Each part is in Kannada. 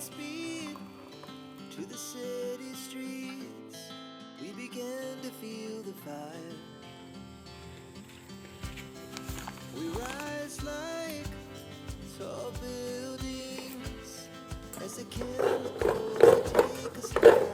speed to the city streets. We began to feel the fire. We rise like tall buildings as the chemicals take us higher.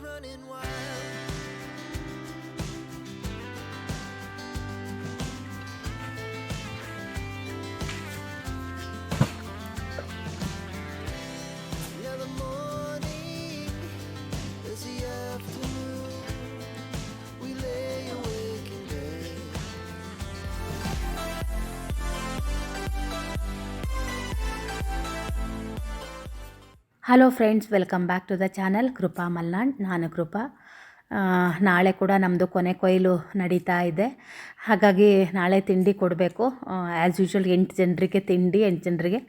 Running hello friends welcome back to the channel Krupa Malnad ನಾನು ಕೃಪಾ ನಾಳೆ ಕೂಡ ನಮ್ಮದು ಕೊನೆ ಕೊಯ್ಲು ನಡೀತಾ ಇದೆ. ಹಾಗಾಗಿ ನಾಳೆ ತಿಂಡಿ ಕೊಡಬೇಕು. ಆ್ಯಸ್ ಯೂಶ್ವಲ್ ಎಂಟು ಜನರಿಗೆ ತಿಂಡಿ, ಎಂಟು ಜನರಿಗೆ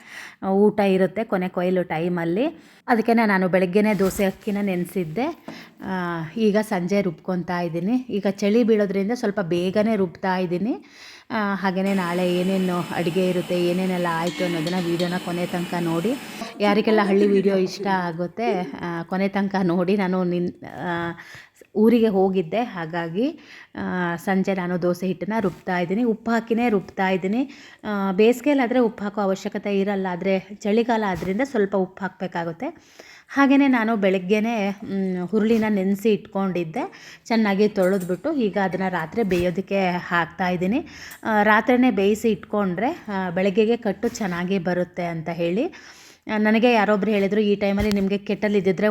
ಊಟ ಇರುತ್ತೆ ಕೊನೆ ಕೊಯ್ಲು ಟೈಮಲ್ಲಿ ಅದಕ್ಕೆ ನಾನು ಬೆಳಗ್ಗೆನೇ ದೋಸೆ ಅಕ್ಕಿನ ನೆನೆಸಿದ್ದೆ. ಈಗ ಸಂಜೆ ರುಬ್ಕೊತಾ ಇದ್ದೀನಿ. ಈಗ ಚಳಿ ಬೀಳೋದ್ರಿಂದ ಸ್ವಲ್ಪ ಬೇಗನೆ ರುಬ್ತಾ ಇದ್ದೀನಿ. ಹಾಗೆಯೇ ನಾಳೆ ಏನೇನು ಅಡುಗೆ ಇರುತ್ತೆ, ಏನೇನೆಲ್ಲ ಆಯಿತು ಅನ್ನೋದನ್ನು ವೀಡಿಯೋನ ಕೊನೆ ತನಕ ನೋಡಿ. ಯಾರಿಗೆಲ್ಲ ಹಳ್ಳಿ ವೀಡಿಯೋ ಇಷ್ಟ ಆಗುತ್ತೆ ಕೊನೆ ತನಕ ನೋಡಿ. ನಾನು ನಿನ್ ಊರಿಗೆ ಹೋಗಿದ್ದೆ. ಹಾಗಾಗಿ ಸಂಜೆ ನಾನು ದೋಸೆ ಹಿಟ್ಟನ್ನ ರುಬ್ತಾ ಇದ್ದೀನಿ. ಉಪ್ಪು ಹಾಕಿನೇ ರುಬ್ತಾ ಇದ್ದೀನಿ. ಬೇಸಿಗೆಯಲ್ಲಾದರೆ ಉಪ್ಪು ಹಾಕೋ ಅವಶ್ಯಕತೆ ಇರಲ್ಲ. ಆದರೆ ಚಳಿಗಾಲ ಆದ್ದರಿಂದ ಸ್ವಲ್ಪ ಉಪ್ಪು ಹಾಕಬೇಕಾಗುತ್ತೆ. ಹಾಗೆಯೇ ನಾನು ಬೆಳಗ್ಗೆನೇ ಹುರುಳಿನ ನೆನೆಸಿ ಇಟ್ಕೊಂಡಿದ್ದೆ. ಚೆನ್ನಾಗಿ ತೊಳೆದ್ಬಿಟ್ಟು ಈಗ ಅದನ್ನು ರಾತ್ರಿ ಬೇಯೋದಕ್ಕೆ ಹಾಕ್ತಾ ಇದ್ದೀನಿ. ಆ, ರಾತ್ರಿನೇ ಬೇಯಿಸಿ ಇಟ್ಕೊಂಡ್ರೆ ಬೆಳಗ್ಗೆಗೆ ಕಟ್ಟು ಚೆನ್ನಾಗಿ ಬರುತ್ತೆ ಅಂತ ಹೇಳಿ. ನನಗೆ ಯಾರೊಬ್ಬರು ಹೇಳಿದರು ಈ ಟೈಮಲ್ಲಿ ನಿಮಗೆ ಕೆಟ್ಟಲ್ ಇದ್ದಿದ್ರೆ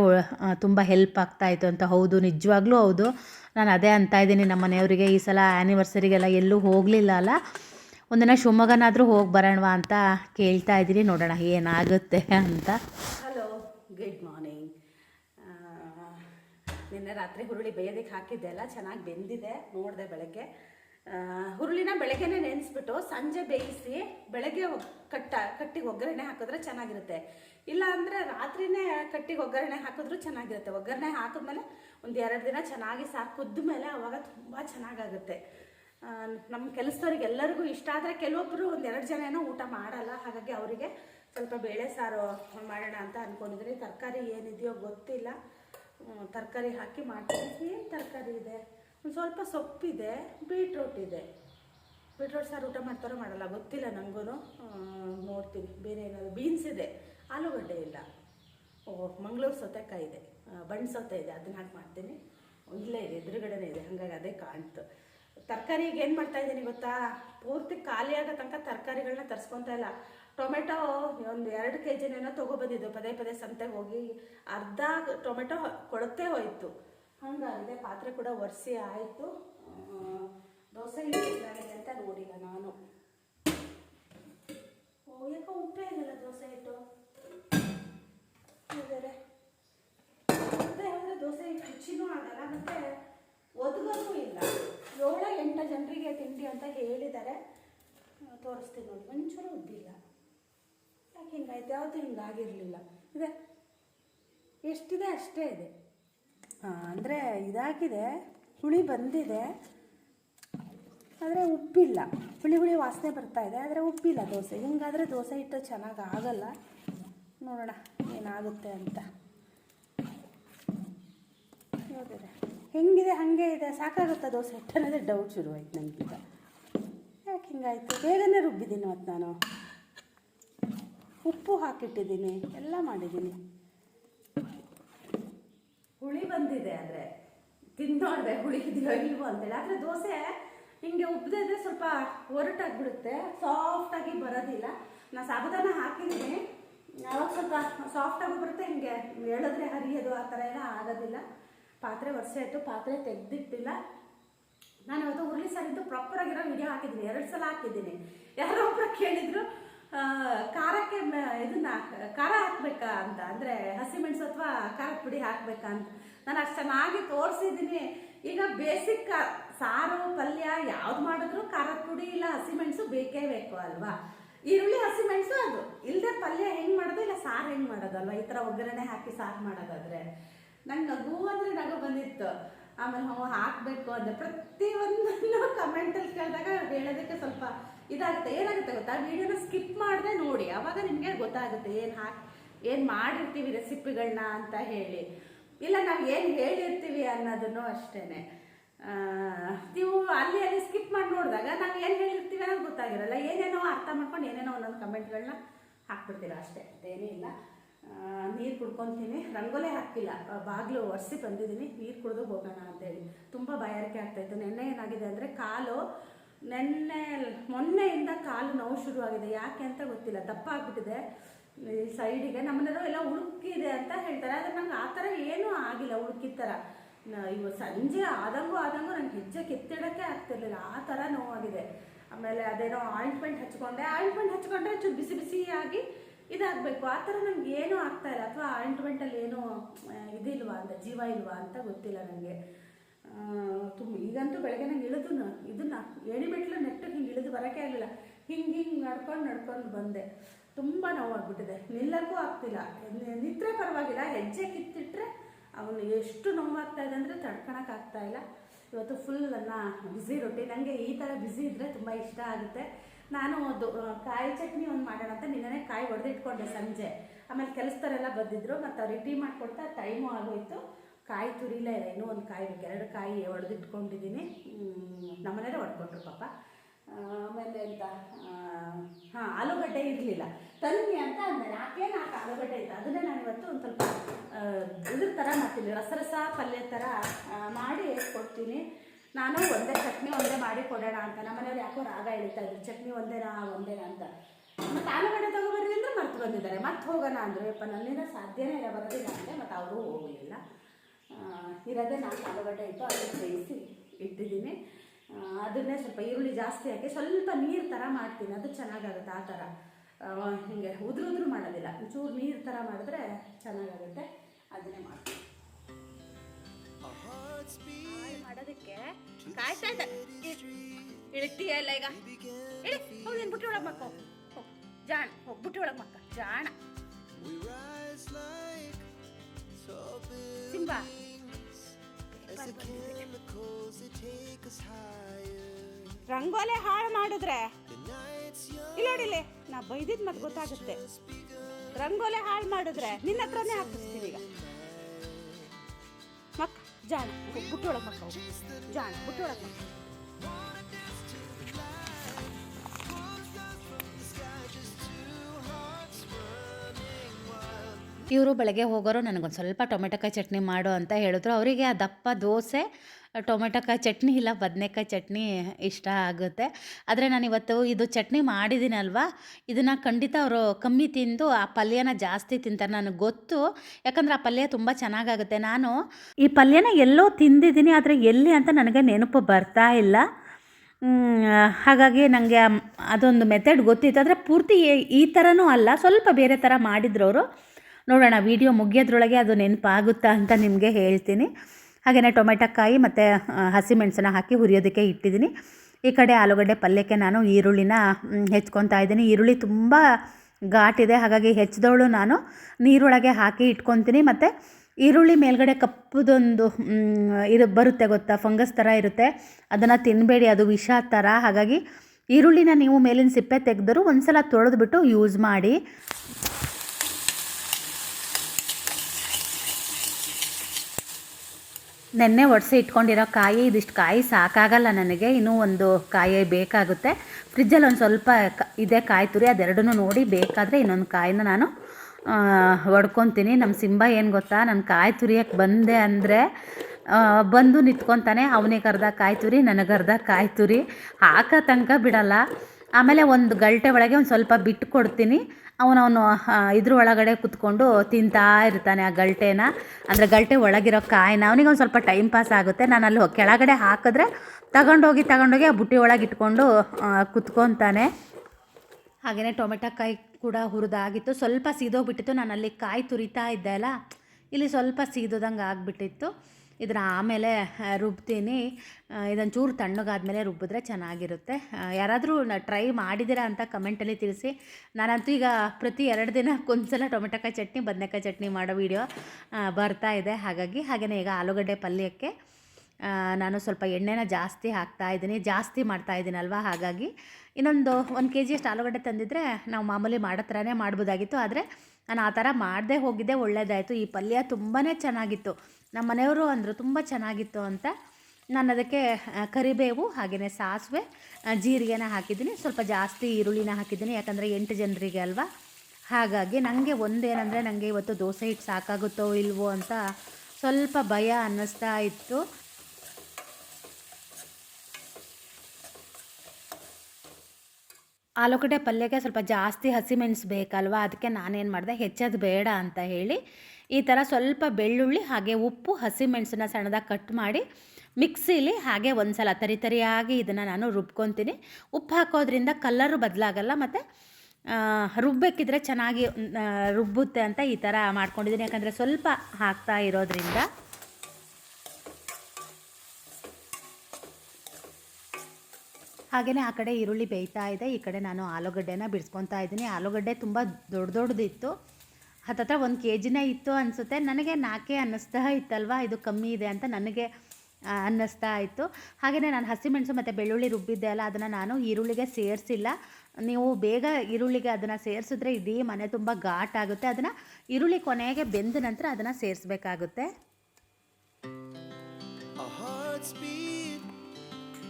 ತುಂಬ ಹೆಲ್ಪ್ ಆಗ್ತಾಯಿತ್ತು ಅಂತ. ಹೌದು ನಿಜವಾಗ್ಲೂ ಹೌದು. ನಾನು ಅದೇ ಅಂತ ಇದ್ದೀನಿ ನಮ್ಮ ಮನೆಯವರಿಗೆ. ಈ ಸಲ ಆ್ಯನಿವರ್ಸರಿಗೆಲ್ಲ ಎಲ್ಲೂ ಹೋಗಲಿಲ್ಲ ಅಲ್ಲ. ಒಂದಿನ ಶಿವಮೊಗ್ಗನಾದರೂ ಹೋಗಿ ಬರೋಣವಾ ಅಂತ ಕೇಳ್ತಾ ಇದ್ದೀನಿ. ನೋಡೋಣ ಏನಾಗುತ್ತೆ ಅಂತ. ಗುಡ್ ಮಾರ್ನಿಂಗ್ ನಿನ್ನೆ ರಾತ್ರಿ ಹುರುಳಿ ಬೇಯೋದಕ್ಕೆ ಹಾಕಿದ್ದೆ ಅಲ್ಲ, ಚೆನ್ನಾಗಿ ಬೆಂದಿದೆ ನೋಡಿದೆ ಬೆಳಗ್ಗೆ. ಹುರುಳಿನ ಬೆಳಗ್ಗೆನೆ ನೆನೆಸ್ಬಿಟ್ಟು ಸಂಜೆ ಬೇಯಿಸಿ ಬೆಳಗ್ಗೆ ಕಟ್ಟ, ಕಟ್ಟಿಗೆ ಒಗ್ಗರಣೆ ಹಾಕಿದ್ರೆ ಚೆನ್ನಾಗಿರುತ್ತೆ. ಇಲ್ಲ ಅಂದರೆ ರಾತ್ರಿನೇ ಕಟ್ಟಿಗೆ ಒಗ್ಗರಣೆ ಹಾಕಿದ್ರು ಚೆನ್ನಾಗಿರುತ್ತೆ. ಒಗ್ಗರಣೆ ಹಾಕಿದ್ಮೇಲೆ ಒಂದು ಎರಡು ದಿನ ಚೆನ್ನಾಗಿ ಸಾಕು ಮೇಲೆ ಅವಾಗ ತುಂಬ ಚೆನ್ನಾಗಾಗುತ್ತೆ. ನಮ್ಮ ಕೆಲಸದವ್ರಿಗೆ ಎಲ್ಲರಿಗೂ ಇಷ್ಟ ಆದರೆ ಕೆಲವೊಬ್ಬರು ಒಂದು ಎರಡು ಜನ ಏನೋ ಊಟ ಮಾಡಲ್ಲ, ಹಾಗಾಗಿ ಅವರಿಗೆ ಸ್ವಲ್ಪ ಬೇಳೆ ಸಾರು ಮಾಡೋಣ ಅಂತ ಅಂದ್ಕೊಂಡಿದ್ದೀನಿ ತರಕಾರಿ ಏನಿದೆಯೋ ಗೊತ್ತಿಲ್ಲ. ತರಕಾರಿ ಹಾಕಿ ಮಾಡ್ತೀನಿ. ಏನು ತರಕಾರಿ ಇದೆ? ಒಂದು ಸ್ವಲ್ಪ ಸೊಪ್ಪಿದೆ, ಬೀಟ್ರೂಟ್ ಇದೆ. ಬೀಟ್ರೂಟ್ ಸಾರು ಊಟ ಮಾಡ್ತಾರೋ ಮಾಡಲ್ಲ, ಗೊತ್ತಿಲ್ಲ ನನಗೂ ನೋಡ್ತೀನಿ. ಬೇರೆ ಏನಾದರೂ ಬೀನ್ಸ್ ಇದೆ, ಆಲೂಗಡ್ಡೆ ಇಲ್ಲ. ಓ, ಮಂಗಳೂರು ಸೌತೆಕಾಯಿ ಇದೆ. ಬಣ್ಣ ಸೌತೆ ಇದೆ, ಅದನ್ನ ಹಾಕಿ ಮಾಡ್ತೀನಿ. ಇಲ್ಲೇ ಇದೆ, ಎದುರುಗಡೆನೇ ಇದೆ, ಹಾಗಾಗಿ ಅದೇ ಕಾಣ್ತು. ತರಕಾರಿಗೆ ಏನು ಮಾಡ್ತಾ ಇದ್ದೀನಿ ಗೊತ್ತಾ? ಪೂರ್ತಿ ಖಾಲಿ ಆಗೋ ತನಕ ತರಕಾರಿಗಳನ್ನ ತರಿಸ್ಕೊತಾ ಇಲ್ಲ. ಟೊಮೆಟೊ ಒಂದು ಎರಡು ಕೆ ಜಿನೇನೋ ತೊಗೊಬಂದಿದ್ದು ಪದೇ ಪದೇ ಸಂತೆಗೆ ಹೋಗಿ ಅರ್ಧ ಟೊಮೆಟೊ ಕೊಳತೆ ಹೋಯಿತು. ಹಂಗಾಗಿದೆ, ಪಾತ್ರೆ ಕೂಡ ಒರೆಸಿ ಆಯಿತು. ದೋಸೆ ಹಿಟ್ಟು ಅಂತ ನೋಡಿಲ್ಲ ನಾನು. ಓ, ಯಾಕೋ ಉಪ್ಪೇ ದೋಸೆ ಹಿಟ್ಟು? ಅದೇ ಹೋದರೆ ದೋಸೆ ಹಿಟ್ಟು ರುಚಿನೂ ಆಗಲ್ಲ, ಮತ್ತೆ ಒದಗೋದು ಇಲ್ಲ. ಏಳು ಎಂಟು ಜನರಿಗೆ ತಿಂಡಿ ಅಂತ ಹೇಳಿದ್ದಾರೆ. ತೋರಿಸ್ತೀನಿ ನೋಡಿ, ಒಂಚೂರು ಉದ್ದಿಲ್ಲ ಯಾಕೆ ಹಿಂಗಾಯ್ತು? ಯಾವತ್ತೂ ಹಿಂಗಾಗಿರಲಿಲ್ಲ. ಇದೆ. ಎಷ್ಟಿದೆ? ಅಷ್ಟೇ ಇದೆ. ಅಂದರೆ ಇದಾಗಿದೆ. ಹುಳಿ ಬಂದಿದೆ. ಆದರೆ ಉಪ್ಪಿಲ್ಲ. ಹುಳಿ ಹುಳಿ ವಾಸನೆ ಬರ್ತಾ ಇದೆ. ಆದರೆ ಉಪ್ಪಿಲ್ಲ ದೋಸೆ. ಹಿಂಗಾದರೆ ದೋಸೆ ಹಿಟ್ಟು ಚೆನ್ನಾಗಿ ಆಗಲ್ಲ. ನೋಡೋಣ ಏನಾಗುತ್ತೆ ಅಂತ. ನೋಡಿದೆ. ಹೆಂಗಿದೆ? ಹಾಗೆ ಇದೆ. ಸಾಕಾಗುತ್ತಾ ದೋಸೆ ಹಿಟ್ಟು? ಅನ್ನೋದೇ ಡೌಟ್ ಶುರುವಾಯ್ತು ನನಗೀಗ ಯಾಕೆ ಹಿಂಗಾಯಿತು? ಬೇಗನೆ ರುಬ್ಬಿದ್ದೀನಿ ಮತ್ತು ನಾನು. ಉಪ್ಪು ಹಾಕಿಟ್ಟಿದ್ದೀನಿ. ಎಲ್ಲ ಮಾಡಿದ್ದೀನಿ. ಹುಳಿ ಬಂದಿದೆ ಅಂದರೆ ತಿಂದು ಹುಳಿ ಇದೆಯೋ ಇಲ್ವೋ ಅಂತೇಳಿ. ಆದರೆ ದೋಸೆ ಹಿಂಗೆ ಇದ್ರೆ ಸ್ವಲ್ಪ ಒರಟಾಗ್ಬಿಡುತ್ತೆ. ಸಾಫ್ಟಾಗಿ ಬರೋದಿಲ್ಲ. ನಾನು ಸಾಬುದಾನ ಹಾಕಿದ್ದೀನಿ. ಯಾವಾಗ ಸ್ವಲ್ಪ ಸಾಫ್ಟಾಗಿ ಬರುತ್ತೆ. ಹಿಂಗೆ ಹೇಳಿದ್ರೆ ಹರಿಯೋದು ಆ ಥರ ಎಲ್ಲ ಆಗೋದಿಲ್ಲ. ಪಾತ್ರೆ ವರ್ಷ ಆಯಿತು. ಪಾತ್ರೆ ತೆಗೆದಿಟ್ಟಿಲ್ಲ. ನಾನು ಇವತ್ತು ಹುರುಳಿ ಸಾರಿದ್ದು ಪ್ರಾಪರಾಗಿರೋ ವಿಡಿಯೋ ಹಾಕಿದ್ದೀನಿ. ಎರಡು ಸಲ ಹಾಕಿದ್ದೀನಿ. ಯಾರೋ ಒಬ್ಬರು ಕೇಳಿದ್ರು ಖಾರಕ್ಕೆ ಇದನ್ನ ಖಾರ ಹಾಕ್ಬೇಕಾ ಅಂತ, ಅಂದರೆ ಹಸಿಮೆಣಸು ಅಥವಾ ಖಾರದ ಪುಡಿ ಹಾಕ್ಬೇಕಾ ಅಂತ. ನಾನು ಅಷ್ಟು ಚೆನ್ನಾಗಿ ತೋರಿಸಿದ್ದೀನಿ ಈಗ ಬೇಸಿಕ್ ಸಾರು, ಪಲ್ಯ ಯಾವ್ದು ಮಾಡಿದ್ರು ಖಾರದ ಪುಡಿ ಇಲ್ಲ ಹಸಿಮೆಣಸು ಬೇಕೇ ಬೇಕು ಅಲ್ವಾ? ಈರುಳ್ಳಿ ಹಸಿಮೆಣಸು ಅದು. ಇಲ್ಲದೆ ಪಲ್ಯ ಹೆಂಗೆ ಮಾಡೋದು ಇಲ್ಲ ಸಾರು ಹೆಂಗೆ ಮಾಡೋದು ಅಲ್ವಾ? ಈ ಥರ ಒಗ್ಗರಣೆ ಹಾಕಿ ಸಾರು ಮಾಡೋದಾದ್ರೆ. ನಂಗೆ ನಗು ಅಂದರೆ ನಗು ಬಂದಿತ್ತು. ಆಮೇಲೆ ಹ್ಞೂ ಹಾಕಬೇಕು ಅಂದರೆ ಪ್ರತಿಯೊಂದನ್ನು ಕಮೆಂಟಲ್ಲಿ ಕೇಳಿದಾಗ ಹೇಳೋದಕ್ಕೆ ಸ್ವಲ್ಪ ಇದಾಗುತ್ತೆ, ಏನಾಗುತ್ತೆ ಗೊತ್ತಾ? ವಿಡಿಯೋನ ಸ್ಕಿಪ್ ಮಾಡದೆ ನೋಡಿ, ಅವಾಗ ನಿಮಗೆ ಗೊತ್ತಾಗುತ್ತೆ ಏನು ಹಾಕಿ, ಏನು ಮಾಡಿರ್ತೀವಿ ರೆಸಿಪಿಗಳನ್ನ ಅಂತ ಹೇಳಿ. ಇಲ್ಲ, ನಾವು ಏನು ಹೇಳಿರ್ತೀವಿ ಅನ್ನೋದನ್ನು ಅಷ್ಟೇ ನೀವು ಅಲ್ಲಿ ಅಲ್ಲಿ ಸ್ಕಿಪ್ ಮಾಡಿ ನೋಡಿದಾಗ ನಾವು ಏನು ಹೇಳಿರ್ತೀವಿ ಅನ್ನೋದು ಗೊತ್ತಾಗಿರಲ್ಲ. ಏನೇನೋ ಅರ್ಥ ಮಾಡ್ಕೊಂಡು ಏನೇನೋ ಒಂದೊಂದು ಕಮೆಂಟ್ಗಳನ್ನ ಹಾಕ್ಬಿಡ್ತೀರ ಅಷ್ಟೇ, ಅದೇನೇ ಇಲ್ಲ. ನೀರು ಕುಡ್ಕೊತೀನಿ. ರಂಗೋಲೆ ಹಾಕಿಲ್ಲ ಬಾಗಿಲು ಒರೆಸಿ ಬಂದಿದ್ದೀನಿ. ನೀರು ಕುಡಿದು ಹೋಗೋಣ ಅಂತೇಳಿ. ತುಂಬ ಬಾಯಾರಿಕೆ ಆಗ್ತಾಯಿತ್ತು ನೆನ್ನೆ ಏನಾಗಿದೆ ಅಂದರೆ ಕಾಲು ನೆನ್ನೆ, ಮೊನ್ನೆಯಿಂದ ಕಾಲು ನೋವು ಶುರುವಾಗಿದೆ. ಯಾಕೆ ಅಂತ ಗೊತ್ತಿಲ್ಲ. ದಪ್ಪ ಆಗ್ಬಿಟ್ಟಿದೆ ಈ ಸೈಡಿಗೆ ನಮ್ಮನೆಯವರು ಎಲ್ಲ ಉಳುಕಿದೆ ಅಂತ ಹೇಳ್ತಾರೆ. ಆದರೆ ನಂಗೆ ಆ ಥರ ಏನೂ ಆಗಿಲ್ಲ ಉಳುಕಿದ ಥರ. ಇವ ಸಂಜೆ ಆದಂಗೂ ಆದಂಗೂ ನಂಗೆ ಹೆಜ್ಜೆ ಕೆತ್ತಿಡೋಕ್ಕೆ ಆಗ್ತಿರ್ಲಿಲ್ಲ ಆ ಥರ ನೋವಾಗಿದೆ. ಆಮೇಲೆ ಅದೇನೋ ಆಯಿಂಟ್ಮೆಂಟ್ ಹಚ್ಕೊಂಡೆ. ಆಯಿಂಟ್ಮೆಂಟ್ ಹಚ್ಕೊಂಡ್ರೆ ಚೂರು ಬಿಸಿ ಬಿಸಿಯಾಗಿ ಇದಾಗಬೇಕು. ಆ ಥರ ನಂಗೆ ಏನೂ ಆಗ್ತಾ ಇಲ್ಲ. ಅಥವಾ ಆಯಿಂಟ್ಮೆಂಟಲ್ಲಿ ಏನೂ ಇದಿಲ್ವಾ ಅಂತ, ಜೀವ ಇಲ್ವಾ ಅಂತ ಗೊತ್ತಿಲ್ಲ ನನಗೆ ತುಂಬ, ಈಗಂತೂ ಬೆಳಗ್ಗೆ ನಂಗೆ ಇಳಿದು ಇದನ್ನ ಏಣಿ ಮೆಟ್ಲು ನೆಟ್ಟು ಹಿಂಗೆ ಇಳಿದು ಬರೋಕ್ಕೆ ಆಗಲಿಲ್ಲ. ಹಿಂಗೆ ಹಿಂಗೆ ನಡ್ಕೊಂಡು ನಡ್ಕೊಂಡು ಬಂದೆ. ತುಂಬ ನೋವಾಗ್ಬಿಟ್ಟಿದೆ. ನಿಲ್ಲಕ್ಕೂ ಆಗ್ತಿಲ್ಲ. ನಿದ್ರೆ ಪರವಾಗಿಲ್ಲ. ಹೆಜ್ಜೆ ಕಿತ್ತಿಟ್ರೆ ಅವನು ಎಷ್ಟು ನೋವಾಗ್ತಾ ಇದೆ ಅಂದರೆ ತಡ್ಕೊಳಕ್ಕಾಗ್ತಾ ಇಲ್ಲ. ಇವತ್ತು ಫುಲ್ ನನ್ನ ಬಿಸಿ ರೊಟ್ಟಿ ನನಗೆ ಈ ಥರ ಬಿಸಿ ಇದ್ದರೆ ತುಂಬ ಇಷ್ಟ ಆಗುತ್ತೆ. ನಾನು ಒಂದು ಕಾಯಿ ಚಟ್ನಿ ಒಂದು ಮಾಡೋಣ ಅಂತ ನಿನ್ನೆ ಕಾಯಿ ಹೊಡೆದಿಟ್ಕೊಂಡೆ ಸಂಜೆ. ಆಮೇಲೆ ಕೆಲಸದವರೆಲ್ಲ ಬಂದಿದ್ರು. ಮತ್ತು ಅವ್ರಿಗೆ ಟೀ ಮಾಡಿಕೊಡ್ತಾ ಟೈಮು ಆಗೋಯ್ತು. ಕಾಯಿ ತುರಿಲ್ಲ ಇಲ್ಲ ಇನ್ನೂ ಒಂದು ಕಾಯಿ ಬೇಕು. ಎರಡು ಕಾಯಿ ಹೊಡೆದಿಟ್ಕೊಂಡಿದ್ದೀನಿ ನಮ್ಮನೇಲೆ ಹೊಡ್ಕೊಂಡ್ರು ಪಾಪ. ಆಮೇಲೆ ಎಂತ? ಹಾಂ ಆಲೂಗಡ್ಡೆ ಇರಲಿಲ್ಲ. ತನ್ನಿ ಅಂತ ಅಂದೆ ನಾಲ್ಕೇ ನಾಲ್ಕು ಆಲೂಗಡ್ಡೆ ಇತ್ತು? ಅದನ್ನೇ ನಾನು ಇವತ್ತು ಒಂದು ಸ್ವಲ್ಪ ಇದ್ರ ಥರ ಮಾಡ್ತೀನಿ. ರಸರಸ ಪಲ್ಯ ಥರ ಮಾಡಿ ಕೊಡ್ತೀನಿ. ನಾನು ಒಂದೇ ಚಟ್ನಿ ಒಂದೇ ಮಾಡಿ ಕೊಡೋಣ ಅಂತ. ನಮ್ಮನೇಲಿ ಯಾಕೋ ರಾಗ ಹೇಳ್ತಾ ಇದ್ರು. ಚಟ್ನಿ ಒಂದೇನಾ ಒಂದೇನಾ ಅಂತ. ಮತ್ತು ಆಲೂಗಡ್ಡೆ ತಗೊಬರ್ರಿ ಅಂದ್ರೆ ಮರ್ತು ಬಂದಿದ್ದಾರೆ. ಮತ್ತೆ ಹೋಗೋಣ ಅಂದರು. ಯಪ್ಪ ನನ್ನಿಂದ ಸಾಧ್ಯನೇ ಇಲ್ಲ ಬರೋದಿಲ್ಲ ಅಂದರೆ ಮತ್ತು ಅವರು ಹೋಗಲಿಲ್ಲ ಇರೋದೇ ನಾನು ಆಲೂಗಡ್ಡೆ ಇತ್ತು ಅದನ್ನು ಬೇಯಿಸಿ ಇಟ್ಟಿದ್ದೀನಿ. ಅದನ್ನೇ ಸ್ವಲ್ಪ ಈರುಳ್ಳಿ ಜಾಸ್ತಿ ಹಾಕಿ ಸ್ವಲ್ಪ ನೀರು ಥರ ಮಾಡ್ತೀನಿ ಅದು ಚೆನ್ನಾಗಾಗುತ್ತೆ ಆ ಥರ ಆ, ಹಿಂಗೆ ಉದುರು ಉದುರು ಮಾಡೋದಿಲ್ಲ ಒಂಚೂರು ನೀರು ಥರ ಮಾಡಿದ್ರೆ ಚೆನ್ನಾಗಾಗುತ್ತೆ ಅದನ್ನೇ ಮಾಡ್ತೀನಿ. ಮಾಡೋದಕ್ಕೆ ಕಾಯ್ತಾ ಇದ್ದೆ. ಇಳಿತೀಯ ಇಲ್ಲ ಈಗ. ಇಳಿ ಹೋಗಿ ಬಿಟ್ಟು ಬುಟ್ಟಿ ಒಳಗೆ ಮಕ್ಕೋ. ಹೋಗ್ ಜಾಣ ಹೋಗಿ ಬುಟ್ಟಿ ಒಳಗೆ ಮಕ್ಕ. ಜಾಣ. ಸಿಂಬಾ. ರಂಗೋಲೆ ಹಾಳು ಮಾಡಿದ್ರೆ? ಇಲ್ಲ ನೋಡಿಲಿ ನಾ ಬೈದಿದ್ ಮತ್ತೆ ಗೊತ್ತಾಗುತ್ತೆ. ರಂಗೋಲೆ ಹಾಳು ಮಾಡಿದ್ರೆ ನಿನ್ನ ಹತ್ರನೇ ಹಾಕಿಸ್ತೀನಿ ಈಗ. ಮಕ್ಕ ಜಾಣ. ಬುಟ್ಟಿ ಒಳಗೆ ಮಕ್ಕ ಜಾಣ ಬುಟ್ಟಿ ಒಳಗೆ ಮಕ್ಕ ಇವರು ಬೆಳಗ್ಗೆ ಹೋಗೋರು ನನಗೊಂದು ಸ್ವಲ್ಪ ಟೊಮೆಟೊಕಾಯಿ ಚಟ್ನಿ ಮಾಡು ಅಂತ ಹೇಳಿದ್ರು. ಅವರಿಗೆ ಆ ದಪ್ಪ ದೋಸೆ, ಟೊಮೆಟೊಕಾಯಿ ಚಟ್ನಿ ಇಲ್ಲ, ಬದನೆಕಾಯಿ ಚಟ್ನಿ ಇಷ್ಟ ಆಗುತ್ತೆ. ಆದರೆ ನಾನು ಇವತ್ತು ಇದು ಚಟ್ನಿ ಮಾಡಿದ್ದೀನಲ್ವಾ? ಇದನ್ನು ಖಂಡಿತ ಅವರು ಕಮ್ಮಿ ತಿಂದು ಆ ಪಲ್ಯನ ಜಾಸ್ತಿ ತಿಂತಾರೆ ನನಗೆ ಗೊತ್ತು. ಯಾಕಂದರೆ ಆ ಪಲ್ಯ ತುಂಬ ಚೆನ್ನಾಗಾಗುತ್ತೆ. ನಾನು ಈ ಪಲ್ಯನ ಎಲ್ಲೋ ತಿಂದಿದ್ದೀನಿ, ಆದರೆ ಎಲ್ಲಿ ಅಂತ ನನಗೆ ನೆನಪು ಬರ್ತಾ ಇಲ್ಲ. ಹಾಗಾಗಿ ನನಗೆ ಅದೊಂದು ಮೆಥಡ್ ಗೊತ್ತಿತ್ತು. ಆದರೆ ಪೂರ್ತಿ ಈ- ಥರನೂ ಅಲ್ಲ, ಸ್ವಲ್ಪ ಬೇರೆ ಥರ ಮಾಡಿದ್ರು ಅವರು. ನೋಡೋಣ ವಿಡಿಯೋ ಮುಗಿಯೋದ್ರೊಳಗೆ ಅದು ನೆನಪಾಗುತ್ತಾ ಅಂತ ನಿಮಗೆ ಹೇಳ್ತೀನಿ. ಹಾಗೆಯೇ ಟೊಮೆಟೊಕಾಯಿ ಮತ್ತು ಹಸಿಮೆಣಸನ್ನ ಹಾಕಿ ಹುರಿಯೋದಕ್ಕೆ ಇಟ್ಟಿದ್ದೀನಿ. ಈ ಕಡೆ ಆಲೂಗಡ್ಡೆ ಪಲ್ಯಕ್ಕೆ ನಾನು ಈರುಳ್ಳಿನ ಹೆಚ್ಕೊತಾ ಇದ್ದೀನಿ. ಈರುಳ್ಳಿ ತುಂಬ ಘಾಟಿದೆ, ಹಾಗಾಗಿ ಹೆಚ್ಚಿದವಳು ನಾನು ನೀರೊಳಗೆ ಹಾಕಿ ಇಟ್ಕೊತೀನಿ. ಮತ್ತು ಈರುಳ್ಳಿ ಮೇಲ್ಗಡೆ ಕಪ್ಪದೊಂದು ಇದು ಬರುತ್ತೆ ಗೊತ್ತಾ? ಫಂಗಸ್ ಥರ ಇರುತ್ತೆ. ಅದನ್ನು ತಿನ್ನಬೇಡಿ ಅದು ವಿಷ ಥರ. ಹಾಗಾಗಿ ಈರುಳ್ಳಿನ ನೀವು ಮೇಲಿನ ಸಿಪ್ಪೆ ತೆಗೆದರೂ ಒಂದು ಸಲ ತೊಳೆದ್ಬಿಟ್ಟು ಯೂಸ್ ಮಾಡಿ. ನೆನ್ನೆ ಒಡಿಸಿ ಇಟ್ಕೊಂಡಿರೋ ಕಾಯಿ, ಇದಿಷ್ಟು ಕಾಯಿ ಸಾಕಾಗಲ್ಲ ನನಗೆ. ಇನ್ನೂ ಒಂದು ಕಾಯಿ ಬೇಕಾಗುತ್ತೆ. ಫ್ರಿಜ್ಜಲ್ಲಿ ಒಂದು ಸ್ವಲ್ಪ ಇದೆ ಕಾಯಿ ತುರಿ, ಅದೆರಡನ್ನೂ ನೋಡಿ ಬೇಕಾದರೆ ಇನ್ನೊಂದು ಕಾಯಿನ ನಾನು ಒಡ್ಕೊತೀನಿ. ನಮ್ಮ ಸಿಂಬ ಏನು ಗೊತ್ತಾ? ನಾನು ಕಾಯಿ ತುರಿಯಕ್ಕೆ ಬಂದೆ ಅಂದರೆ ಬಂದು ನಿಂತ್ಕೊತಾನೆ. ಅವನಿಗೆ ಅರ್ಧ ಕಾಯಿ ತುರಿ, ನನಗೆ ಅರ್ಧ ಕಾಯಿ ತುರಿ. ಹಾಕೋ ತನಕ ಬಿಡಲ್ಲ. ಆಮೇಲೆ ಒಂದು ಗಲ್ಟೆ ಒಳಗೆ ಒಂದು ಸ್ವಲ್ಪ ಬಿಟ್ಟು ಕೊಡ್ತೀನಿ. ಅವನವನು ಇದ್ರ ಒಳಗಡೆ ಕುತ್ಕೊಂಡು ತಿಂತಾ ಇರ್ತಾನೆ ಆ ಗಲ್ಟೆನ. ಅಂದರೆ ಗಲ್ಟೆ ಒಳಗಿರೋ ಕಾಯಿನ ಅವನಿಗೆ ಒಂದು ಸ್ವಲ್ಪ ಟೈಮ್ ಪಾಸ್ ಆಗುತ್ತೆ. ನಾನು ಅಲ್ಲಿ ಕೆಳಗಡೆ ಹಾಕಿದ್ರೆ ತಗೊಂಡೋಗಿ ತಗೊಂಡೋಗಿ ಆ ಬುಟ್ಟಿ ಒಳಗೆ ಇಟ್ಕೊಂಡು ಕುತ್ಕೊತಾನೆ. ಹಾಗೆಯೇ ಟೊಮೆಟೊ ಕಾಯಿ ಕೂಡ ಹುರಿದಾಗಿತ್ತು. ಸ್ವಲ್ಪ ಸೀದೋಗ್ಬಿಟ್ಟಿತ್ತು. ನಾನು ಅಲ್ಲಿ ಕಾಯಿ ತುರಿತಾ ಇದ್ದೆ ಅಲ್ಲ? ಇಲ್ಲಿ ಸ್ವಲ್ಪ ಸೀದೋದಂಗೆ ಆಗಿಬಿಟ್ಟಿತ್ತು. ಇದನ್ನ ಆಮೇಲೆ ರುಬ್ತೀನಿ. ಇದನ್ನು ಚೂರು ತಣ್ಣಗಾದ್ಮೇಲೆ ರುಬ್ಬಿದ್ರೆ ಚೆನ್ನಾಗಿರುತ್ತೆ. ಯಾರಾದರೂ ಟ್ರೈ ಮಾಡಿದ್ದೀರಾ ಅಂತ ಕಮೆಂಟಲ್ಲಿ ತಿಳಿಸಿ. ನಾನಂತೂ ಈಗ ಪ್ರತಿ ಎರಡು ದಿನಕ್ಕೊಂದ್ಸಲ ಟೊಮೆಟೊಕಾಯಿ ಚಟ್ನಿ, ಬದನೆಕಾಯಿ ಚಟ್ನಿ ಮಾಡೋ ವೀಡಿಯೋ ಬರ್ತಾ ಇದೆ. ಹಾಗಾಗಿ ಹಾಗೆಯೇ ಈಗ ಆಲೂಗಡ್ಡೆ ಪಲ್ಯಕ್ಕೆ ನಾನು ಸ್ವಲ್ಪ ಎಣ್ಣೆನ ಜಾಸ್ತಿ ಹಾಕ್ತಾ ಇದ್ದೀನಿ. ಜಾಸ್ತಿ ಮಾಡ್ತಾ ಇದ್ದೀನಲ್ವ? ಹಾಗಾಗಿ ಇನ್ನೊಂದು ಒಂದು ಕೆ ಜಿಯಷ್ಟು ಆಲೂಗಡ್ಡೆ ತಂದಿದ್ದರೆ ನಾವು ಮಾಮೂಲಿ ಮಾಡೋ ಥರನೇ ಮಾಡ್ಬೋದಾಗಿತ್ತು. ಆದರೆ ನಾನು ಆ ಥರ ಮಾಡದೆ ಹೋಗಿದ್ದೆ ಒಳ್ಳೆಯದಾಯಿತು ಈ ಪಲ್ಯ ತುಂಬಾ ಚೆನ್ನಾಗಿತ್ತು. ನಮ್ಮ ಮನೆಯವರು ಅಂದರು ತುಂಬ ಚೆನ್ನಾಗಿತ್ತು ಅಂತ. ನಾನು ಅದಕ್ಕೆ ಕರಿಬೇವು ಹಾಗೆಯೇ ಸಾಸಿವೆ ಜೀರಿಗೆನ ಹಾಕಿದ್ದೀನಿ. ಸ್ವಲ್ಪ ಜಾಸ್ತಿ ಈರುಳ್ಳಿನ ಹಾಕಿದ್ದೀನಿ, ಯಾಕಂದರೆ ಎಂಟು ಜನರಿಗೆ ಅಲ್ವಾ? ಹಾಗಾಗಿ ನನಗೆ ಒಂದೇನಂದರೆ ನನಗೆ ಇವತ್ತು ದೋಸೆ ಹಿಟ್ಟು ಸಾಕಾಗುತ್ತೋ ಇಲ್ವೋ ಅಂತ ಸ್ವಲ್ಪ ಭಯ ಅನ್ನಿಸ್ತಾ ಇತ್ತು. ಆಲೂಗಡ್ಡೆ ಪಲ್ಯಕ್ಕೆ ಸ್ವಲ್ಪ ಜಾಸ್ತಿ ಹಸಿಮೆಣಸು ಬೇಕಲ್ವಾ? ಅದಕ್ಕೆ ನಾನೇನು ಮಾಡಿದೆ, ಹೆಚ್ಚೋದು ಬೇಡ ಅಂತ ಹೇಳಿ ಈ ಥರ ಸ್ವಲ್ಪ ಬೆಳ್ಳುಳ್ಳಿ, ಹಾಗೆ ಉಪ್ಪು ಹಸಿಮೆಣಸನ್ನ ಸಣ್ಣದಾಗಿ ಕಟ್ ಮಾಡಿ ಮಿಕ್ಸಿಲಿ ಹಾಗೆ ಒಂದು ಸಲ ತರಿ ತರಿಯಾಗಿ ಇದನ್ನು ನಾನು ರುಬ್ಕೊತೀನಿ. ಉಪ್ಪು ಹಾಕೋದ್ರಿಂದ ಕಲ್ಲರು ಬದಲಾಗಲ್ಲ, ಮತ್ತು ರುಬ್ಬೇಕಿದ್ರೆ ಚೆನ್ನಾಗಿ ರುಬ್ಬುತ್ತೆ ಅಂತ ಈ ಥರ ಮಾಡ್ಕೊಂಡಿದ್ದೀನಿ. ಯಾಕಂದರೆ ಸ್ವಲ್ಪ ಹಾಕ್ತಾ ಇರೋದ್ರಿಂದ ಹಾಗೆಯೇ ಆ ಕಡೆ ಈರುಳ್ಳಿ ಬೇಯ್ತಾ ಇದೆ, ಈ ಕಡೆ ನಾನು ಆಲೂಗಡ್ಡೆನ ಬಿಡಿಸ್ಕೊತಾ ಇದ್ದೀನಿ. ಆಲೂಗಡ್ಡೆ ತುಂಬ ದೊಡ್ಡ ದೊಡ್ಡದಿತ್ತು ಹತ್ತತ್ರ ಒಂದು ಕೆ ಜಿನೇ ಇತ್ತು ಅನಿಸುತ್ತೆ. ನನಗೆ ನಾಲ್ಕೇ ಅನ್ನಿಸ್ತಾ ಇತ್ತಲ್ವಾ? ಇದು ಕಮ್ಮಿ ಇದೆ ಅಂತ ನನಗೆ ಅನ್ನಿಸ್ತಾ ಇತ್ತು. ಹಾಗೆಯೇ ನಾನು ಹಸಿಮೆಣಸು ಮತ್ತು ಬೆಳ್ಳುಳ್ಳಿ ರುಬ್ಬಿದ್ದೆ ಅಲ್ಲ, ಅದನ್ನು ನಾನು ಈರುಳ್ಳಿಗೆ ಸೇರಿಸಿಲ್ಲ. ನೀವು ಬೇಗ ಈರುಳ್ಳಿಗೆ ಅದನ್ನು ಸೇರಿಸಿದ್ರೆ ಇಡೀ ಮನೆ ತುಂಬ ಘಾಟ್ ಆಗುತ್ತೆ. ಅದನ್ನು ಈರುಳ್ಳಿ ಕೊನೆಗೆ ಬೆಂದ ನಂತರ ಅದನ್ನು ಸೇರಿಸ್ಬೇಕಾಗುತ್ತೆ.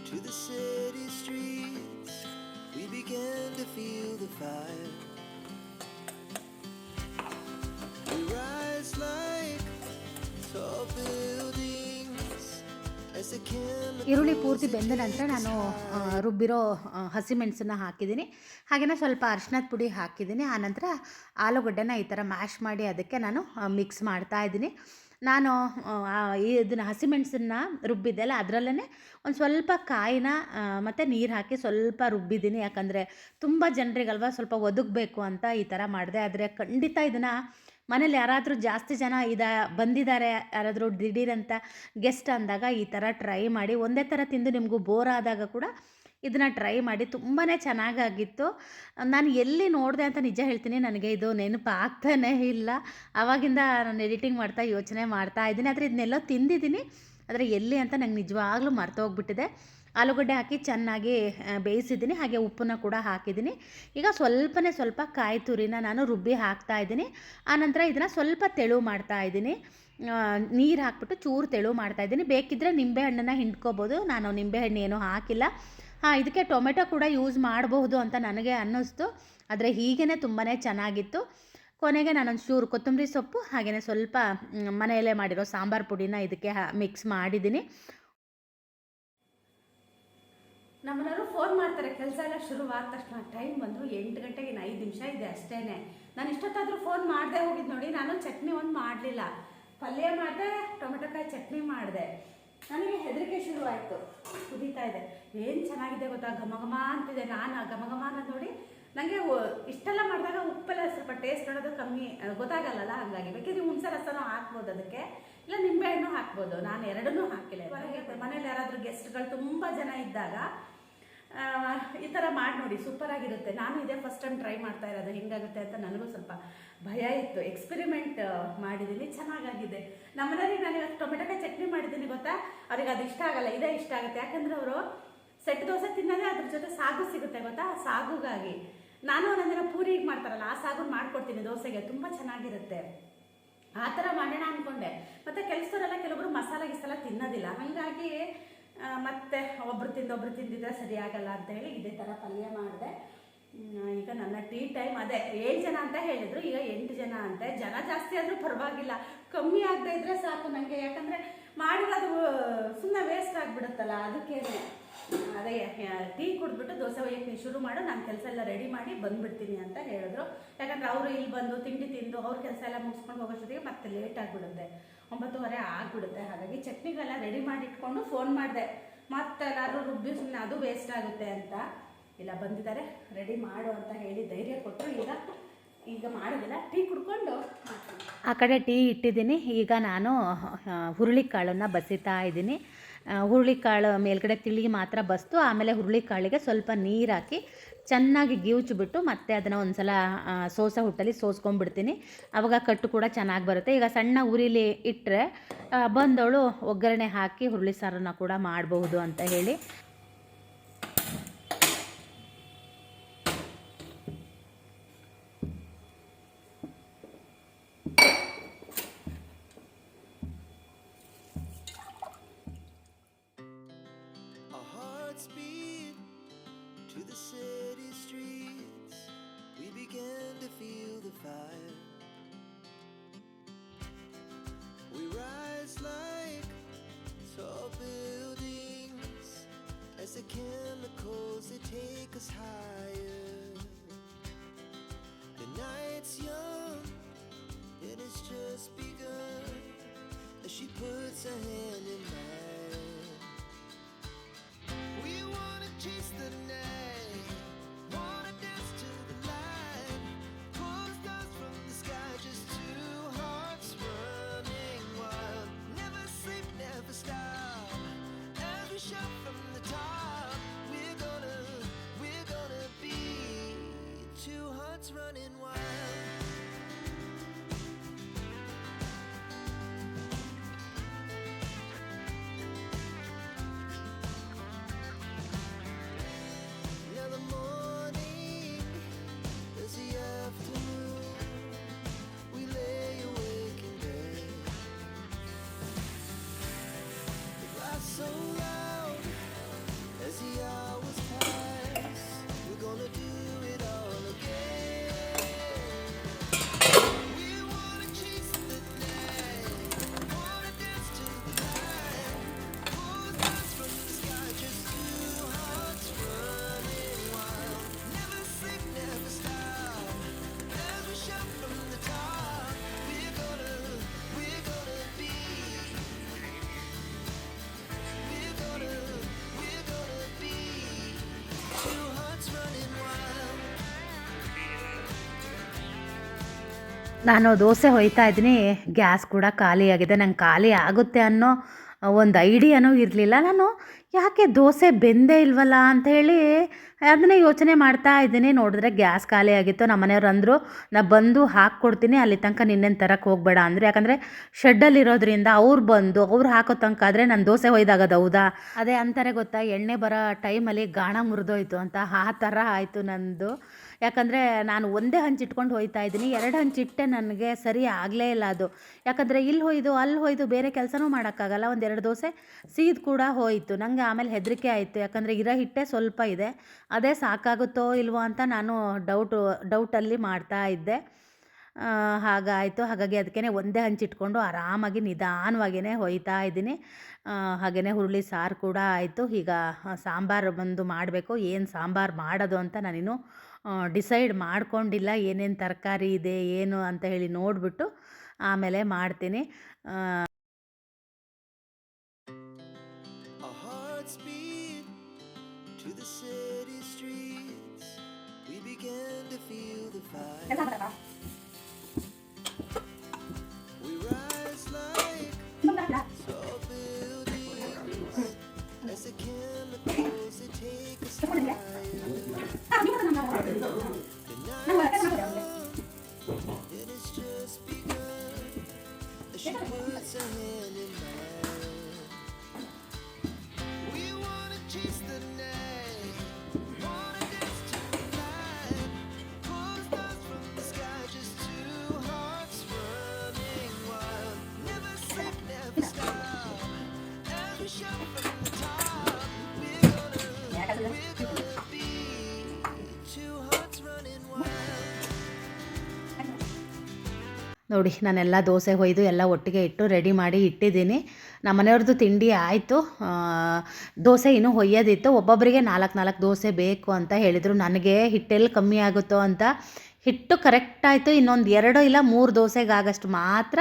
To the city. Streets. We began to feel the fire. We rise like tall buildings as the ಈರುಳ್ಳಿ ಪೂರ್ತಿ ಬೆಂದ ನಂತರ ನಾನು ಆ, ರುಬ್ಬಿರೋ ಹಸಿಮೆಣಸನ್ನು ಹಸಿಮೆಣಸನ್ನ ಹಾಕಿದ್ದೀನಿ ಹಾಗೆಯೇ ಸ್ವಲ್ಪ ಅರಿಶಿನದ ಪುಡಿ ಹಾಕಿದ್ದೀನಿ ಆನಂತರ ಆಲೂಗಡ್ಡೆನ ಈ ಥರ ಮ್ಯಾಶ್ ಮಾಡಿ ಅದಕ್ಕೆ ನಾನು ಮಿಕ್ಸ್ ಮಾಡ್ತಾ ಇದ್ದೀನಿ ನಾನು ಇದನ್ನು ಹಸಿಮೆಣಸನ್ನ ರುಬ್ಬಿದ್ದೆ ಅಲ್ಲ ಅದರಲ್ಲೇ ಒಂದು ಸ್ವಲ್ಪ ಕಾಯಿನ ಮತ್ತು ನೀರು ಹಾಕಿ ಸ್ವಲ್ಪ ರುಬ್ಬಿದ್ದೀನಿ. ಯಾಕಂದರೆ ತುಂಬ ಜನರಿಗಲ್ವ ಸ್ವಲ್ಪ ಒದಗಬೇಕು ಅಂತ ಈ ಥರ ಮಾಡಿದೆ. ಆದರೆ ಖಂಡಿತ ಇದನ್ನು ಮನೇಲಿ ಯಾರಾದರೂ ಜಾಸ್ತಿ ಜನ ಇದ ಬಂದಿದ್ದಾರೆ ಯಾರಾದರೂ ದಿಢೀರಂತ ಗೆಸ್ಟ್ ಅಂದಾಗ ಈ ಥರ ಟ್ರೈ ಮಾಡಿ ಒಂದೇ ಥರ ತಿಂದು ನಿಮಗೂ ಬೋರ್ ಆದಾಗ ಕೂಡ ಇದನ್ನು ಟ್ರೈ ಮಾಡಿ ತುಂಬಾ ಚೆನ್ನಾಗಾಗಿತ್ತು. ನಾನು ಎಲ್ಲಿ ನೋಡಿದೆ ಅಂತ ನಿಜ ಹೇಳ್ತೀನಿ, ನನಗೆ ಇದು ನೆನಪು ಆಗ್ತಾನೇ ಇಲ್ಲ. ಆವಾಗಿಂದ ನಾನು ಎಡಿಟಿಂಗ್ ಮಾಡ್ತಾ, ಯೋಚನೆ ಮಾಡ್ತಾ ಇದ್ದೀನಿ. ಆದರೆ ಇದನ್ನೆಲ್ಲ ತಿಂದಿದ್ದೀನಿ. ಆದರೆ ಎಲ್ಲಿ ಅಂತ ನಂಗೆ ನಿಜವಾಗ್ಲೂ ಮರ್ತೋಗ್ಬಿಟ್ಟಿದೆ ಆಲೂಗಡ್ಡೆ ಹಾಕಿ ಚೆನ್ನಾಗಿ ಬೇಯಿಸಿದ್ದೀನಿ. ಹಾಗೆ ಉಪ್ಪನ್ನ ಕೂಡ ಹಾಕಿದ್ದೀನಿ. ಈಗ ಸ್ವಲ್ಪನೇ ಸ್ವಲ್ಪ ಕಾಯಿ ತುರಿನ ನಾನು ರುಬ್ಬಿ ಹಾಕ್ತಾ ಇದ್ದೀನಿ. ಆನಂತರ ಇದನ್ನು ಸ್ವಲ್ಪ ತೆಳು ಮಾಡ್ತಾ ಇದ್ದೀನಿ. ನೀರು ಹಾಕ್ಬಿಟ್ಟು ಚೂರು ತೆಳು ಮಾಡ್ತಾ ಇದ್ದೀನಿ. ಬೇಕಿದ್ದರೆ ನಿಂಬೆಹಣ್ಣನ್ನು ಹಿಂಡ್ಕೋಬೋದು. ನಾನು ನಿಂಬೆಹಣ್ಣು ಏನೂ ಹಾಕಿಲ್ಲ. ಹಾಂ, ಇದಕ್ಕೆ ಟೊಮೆಟೊ ಕೂಡ ಯೂಸ್ ಮಾಡಬಹುದು ಅಂತ ನನಗೆ ಅನ್ನಿಸ್ತು. ಆದರೆ ಹೀಗೇ ತುಂಬಾ ಚೆನ್ನಾಗಿತ್ತು. ಕೊನೆಗೆ ನಾನೊಂದು ಚೂರು ಕೊತ್ತಂಬರಿ ಸೊಪ್ಪು ಹಾಗೆಯೇ ಸ್ವಲ್ಪ ಮನೆಯಲ್ಲೇ ಮಾಡಿರೋ ಸಾಂಬಾರು ಪುಡಿನ ಇದಕ್ಕೆ ಮಿಕ್ಸ್ ಮಾಡಿದ್ದೀನಿ. ನಮ್ಮನವರು ಫೋನ್ ಮಾಡ್ತಾರೆ, ಕೆಲಸ ಎಲ್ಲ ಶುರುವಾದ ತಕ್ಷಣ ಟೈಮ್ ಬಂದು ಎಂಟು ಗಂಟೆಗೆ ಇನ್ನು ಐದು ನಿಮಿಷ ಇದೆ ಅಷ್ಟೇ ನಾನು ಇಷ್ಟೊತ್ತಾದರೂ ಫೋನ್ ಮಾಡದೆ ಹೋಗಿದ್ದು ನೋಡಿ, ನಾನು ಚಟ್ನಿ ಒಂದು ಮಾಡಲಿಲ್ಲ. ಪಲ್ಯ ಮಾಡಿದೆ ಟೊಮೆಟೊಕಾಯಿ ಚಟ್ನಿ ಮಾಡಿದೆ. ನನಗೆ ಹೆದರಿಕೆ ಶುರುವಾಯಿತು. ಕುದೀತಾ ಇದೆ. ಏನು ಚೆನ್ನಾಗಿದೆ ಗೊತ್ತಾ? ಘಮ ಘಮ ಅಂತಿದೆ. ನಾನು ಆ ಘಮ ಘಮ ಅನ್ನೋದು ನೋಡಿ ನನಗೆ ಇಷ್ಟೆಲ್ಲ ಮಾಡಿದಾಗ ಉಪ್ಪೆಲ್ಲ ಸ್ವಲ್ಪ ಟೇಸ್ಟ್ ನೋಡೋದು ಕಮ್ಮಿ ಗೊತ್ತಾಗಲ್ಲಲ್ಲ ಹಂಗಾಗಿ. ಬೇಕಿದ್ರೆ ಹುಣಸೆ ರಸನೂ ಹಾಕ್ಬೋದು ಅದಕ್ಕೆ. ಇಲ್ಲ ನಿಂಬೆಹಣ್ಣು ಹಾಕ್ಬೋದು. ನಾನು ಎರಡನ್ನೂ ಹಾಕಿಲ್ಲ ಹೊರಗೆ ಮನೇಲಿ ಯಾರಾದರೂ ಗೆಸ್ಟ್ಗಳು ತುಂಬ ಜನ ಇದ್ದಾಗ ಈ ಥರ ಮಾಡಿ ನೋಡಿ ಸೂಪರ್ ಆಗಿರುತ್ತೆ. ನಾನು ಇದೇ ಫಸ್ಟ್ ಟೈಮ್ ಟ್ರೈ ಮಾಡ್ತಾ ಇರೋದು. ಹೆಂಗಾಗುತ್ತೆ ಅಂತ ನನಗೂ ಸ್ವಲ್ಪ ಭಯ ಇತ್ತು. ಎಕ್ಸ್ಪೆರಿಮೆಂಟ್ ಮಾಡಿದ್ದೀನಿ ಚೆನ್ನಾಗಾಗಿದೆ. ನಮ್ಮನೇಲಿ ನಾನು ಟೊಮೆಟೊಕಾಯಿ ಚಟ್ನಿ ಮಾಡಿದ್ದೀನಿ ಗೊತ್ತಾ? ಅವ್ರಿಗೆ ಅದು ಇಷ್ಟ ಆಗಲ್ಲ. ಇದೇ ಇಷ್ಟ ಆಗುತ್ತೆ. ಯಾಕಂದ್ರೆ ಅವರು ಸೆಟ್ ದೋಸೆ ತಿನ್ನೋದೇ ಅದ್ರ ಜೊತೆ ಸಾಗು ಸಿಗುತ್ತೆ ಗೊತ್ತಾ? ಸಾಗುಗಾಗಿ. ನಾನು ಒಂದೊಂದಿನ ಪೂರಿಗೆ ಮಾಡ್ತಾರಲ್ಲ, ಆ ಸಾಗು ಮಾಡ್ಕೊಡ್ತೀನಿ ದೋಸೆಗೆ, ತುಂಬ ಚೆನ್ನಾಗಿರುತ್ತೆ. ಆ ಥರ ಮಾಡೋಣ ಅಂದ್ಕೊಂಡೆ ಮತ್ತು ಕೆಲಸದವರೆಲ್ಲ ಕೆಲವೊಬ್ರು ಮಸಾಲೆ ಗಿಸಾಲ ತಿನ್ನೋದಿಲ್ಲ. ಹಾಗಾಗಿ ಮತ್ತೆ ಒಬ್ರು ತಿಂದು ಒಬ್ರು ತಿಂದಿದ್ರೆ ಸರಿ ಆಗಲ್ಲ ಅಂತ ಹೇಳಿ ಇದೇ ಥರ ಪಲ್ಯ ಮಾಡಿದೆ. ಈಗ ನನ್ನ ಟೀ ಟೈಮ್ ಅದೇ. ಏಳು ಜನ ಅಂತ ಹೇಳಿದ್ರು, ಈಗ ಎಂಟು ಜನ ಅಂತೆ. ಜನ ಜಾಸ್ತಿ ಆದರೂ ಪರವಾಗಿಲ್ಲ. ಕಮ್ಮಿ ಆಗದೆ ಇದ್ರೆ ಸಾಕು ನನಗೆ ಯಾಕಂದರೆ ಮಾಡಿರೋದು ಸುಮ್ಮನೆ ವೇಸ್ಟ್ ಆಗಿಬಿಡುತ್ತಲ್ಲ ಅದಕ್ಕೇನೆ ಅದೇ ಟೀ ಕುಡಿದ್ಬಿಟ್ಟು ದೋಸೆ ಒಯ್ಯಕ್ಕೆ ಶುರು ಮಾಡು, ನಾನು ಕೆಲಸ ಎಲ್ಲ ರೆಡಿ ಮಾಡಿ ಬಂದ್ಬಿಡ್ತೀನಿ ಅಂತ ಹೇಳಿದ್ರು. ಯಾಕಂದ್ರೆ ಅವರು ಇಲ್ಲಿ ಬಂದು ತಿಂಡಿ ತಿಂದು ಅವ್ರ ಕೆಲಸ ಎಲ್ಲ ಮುಗಿಸ್ಕೊಂಡು ಹೋಗೋಷ್ಟೊತ್ತಿಗೆ ಮತ್ತೆ ಲೇಟ್ ಆಗಿಬಿಡುತ್ತೆ. ಒಂಬತ್ತುವರೆ ಆಗಿಬಿಡುತ್ತೆ, ಹಾಗಾಗಿ ಚಟ್ನಿಗೆಲ್ಲ ರೆಡಿ ಮಾಡಿ ಇಟ್ಕೊಂಡು ಫೋನ್ ಮಾಡಿದೆ. ಮತ್ತೆ ಎಲ್ಲಾದ್ರೂ ರುಬ್ಬಿ ಸುಮ್ಮನೆ ಅದು ವೇಸ್ಟ್ ಆಗುತ್ತೆ ಅಂತ. ಇಲ್ಲ, ಬಂದಿದ್ದಾರೆ ರೆಡಿ ಮಾಡು ಅಂತ ಹೇಳಿ ಧೈರ್ಯ ಕೊಟ್ಟರು ಈಗ. ಈಗ ಮಾಡೋದಿಲ್ಲ, ಟೀ ಕುಡ್ಕೊಂಡು ಆ ಕಡೆ ಟೀ ಇಟ್ಟಿದ್ದೀನಿ. ಈಗ ನಾನು ಹುರುಳಿಕಾಳನ್ನು ಬಸಿತಾ ಇದ್ದೀನಿ. ಹುರುಳಿಕಾಳು ಮೇಲ್ಗಡೆ ತಿಳಿ ಮಾತ್ರ ಬಸ್ತು. ಆಮೇಲೆ ಹುರುಳಿಕಾಳಿಗೆ ಸ್ವಲ್ಪ ನೀರು ಹಾಕಿ ಚೆನ್ನಾಗಿ ಗೀವ್ಚಿಬಿಟ್ಟು ಮತ್ತೆ ಅದನ್ನು ಒಂದು ಸಲ ಸೋಸ ಹುಟ್ಟಲ್ಲಿ ಸೋಸ್ಕೊಂಡ್ಬಿಡ್ತೀನಿ. ಆವಾಗ ಕಟ್ಟು ಕೂಡ ಚೆನ್ನಾಗಿ ಬರುತ್ತೆ. ಈಗ ಸಣ್ಣ ಉರಿಲಿ ಇಟ್ಟರೆ ಬಂದವಳು ಒಗ್ಗರಣೆ ಹಾಕಿ ಹುರುಳಿ ಸಾರನ್ನು ಕೂಡ ಮಾಡಬಹುದು ಅಂತ ಹೇಳಿ. ನಾನು ದೋಸೆ ಹೊಯ್ತಾ ಇದ್ದೀನಿ. ಗ್ಯಾಸ್ ಕೂಡ ಖಾಲಿಯಾಗಿದೆ. ನಂಗೆ ಖಾಲಿ ಆಗುತ್ತೆ ಅನ್ನೋ ಒಂದು ಐಡಿಯಾನೂ ಇರಲಿಲ್ಲ. ನಾನು ಯಾಕೆ ದೋಸೆ ಬೆಂದೇ ಇಲ್ವಲ್ಲ ಅಂತ ಹೇಳಿ ಅದನ್ನೇ ಯೋಚನೆ ಮಾಡ್ತಾ ಇದ್ದೀನಿ. ನೋಡಿದ್ರೆ ಗ್ಯಾಸ್ ಖಾಲಿ ಆಗಿತ್ತು. ನಮ್ಮ ಮನೆಯವ್ರು ಅಂದರು, ನಾ ಬಂದು ಹಾಕ್ಕೊಡ್ತೀನಿ. ಅಲ್ಲಿ ತನಕ ನಿನ್ನೇನು ತರಕ್ಕೆ ಹೋಗಬೇಡ ಅಂದರು. ಯಾಕಂದರೆ ಶೆಡ್ಡಲ್ಲಿರೋದ್ರಿಂದ ಅವ್ರು ಬಂದು, ಅವ್ರು ಹಾಕೋ ತನಕ ಆದರೆ ನಾನು ದೋಸೆ ಒಯ್ದಾಗದು ಹೌದಾ? ಅದೇ ಅಂತಾರೆ ಗೊತ್ತಾ, ಎಣ್ಣೆ ಬರೋ ಟೈಮಲ್ಲಿ ಗಾಣ ಮುರಿದೋಯ್ತು ಅಂತ. ಆ ಥರ ಆಯಿತು ನಂದು. ಯಾಕಂದರೆ ನಾನು ಒಂದೇ ಹಂಚು ಇಟ್ಕೊಂಡು ಹೋಯ್ತಾ ಇದ್ದೀನಿ. ಎರಡು ಹಂಚು ಇಟ್ಟೆ ನನಗೆ ಸರಿ ಆಗಲೇ ಇಲ್ಲ ಅದು. ಯಾಕಂದರೆ ಇಲ್ಲಿ ಹೋಯ್ದು ಅಲ್ಲಿ ಹೋಯ್ದು ಬೇರೆ ಕೆಲಸನೂ ಮಾಡೋಕ್ಕಾಗಲ್ಲ. ಒಂದೆರಡು ದೋಸೆ ಸೀದ್ ಕೂಡ ಹೋಯಿತು. ನನಗೆ ಆಮೇಲೆ ಹೆದರಿಕೆ ಆಯಿತು. ಯಾಕಂದರೆ ಇರೋ ಹಿಟ್ಟೆ ಸ್ವಲ್ಪ ಇದೆ. ಅದೇ ಸಾಕಾಗುತ್ತೋ ಇಲ್ವೋ ಅಂತ ನಾನು ಡೌಟು ಡೌಟಲ್ಲಿ ಮಾಡ್ತಾ ಇದ್ದೆ. ಹಾಗಾಯಿತು. ಹಾಗಾಗಿ ಅದಕ್ಕೇ ಒಂದೇ ಹಂಚಿಟ್ಕೊಂಡು ಆರಾಮಾಗಿ ನಿಧಾನವಾಗಿಯೇ ಹೊಯ್ತಾ ಇದ್ದೀನಿ. ಹಾಗೆಯೇ ಹುರುಳಿ ಸಾರು ಕೂಡ ಆಯಿತು. ಈಗ ಸಾಂಬಾರು ಬಂದು ಮಾಡಬೇಕು. ಏನು ಸಾಂಬಾರು ಮಾಡೋದು ಅಂತ ನಾನಿನ್ನು ಡಿಸೈಡ್ ಮಾಡ್ಕೊಂಡಿಲ್ಲ ಏನೇನು ತರಕಾರಿ ಇದೆ ಏನು ಅಂತ ಹೇಳಿ ನೋಡಿಬಿಟ್ಟು ಆಮೇಲೆ ಮಾಡ್ತೀನಿ. ಆ, Our hearts beat to ನೋಡಿ, ನಾನೆಲ್ಲ ದೋಸೆ ಹೊಯ್ದು ಎಲ್ಲ ಒಟ್ಟಿಗೆ ಇಟ್ಟು ರೆಡಿ ಮಾಡಿ ಇಟ್ಟಿದ್ದೀನಿ. ನಮ್ಮ ಮನೆಯವ್ರದ್ದು ತಿಂಡಿ ಆಯಿತು. ದೋಸೆ ಇನ್ನೂ ಹೊಯ್ಯೋದಿತ್ತು. ಒಬ್ಬೊಬ್ಬರಿಗೆ ನಾಲ್ಕು ನಾಲ್ಕು ದೋಸೆ ಬೇಕು ಅಂತ ಹೇಳಿದರು. ನನಗೆ ಹಿಟ್ಟೆಲ್ಲಿ ಕಮ್ಮಿ ಆಗುತ್ತೋ ಅಂತ ಹಿಟ್ಟು ಕರೆಕ್ಟ್ ಆಯಿತು. ಇನ್ನೊಂದು ಎರಡು ಇಲ್ಲ ಮೂರು ದೋಸೆಗಾಗಷ್ಟು ಮಾತ್ರ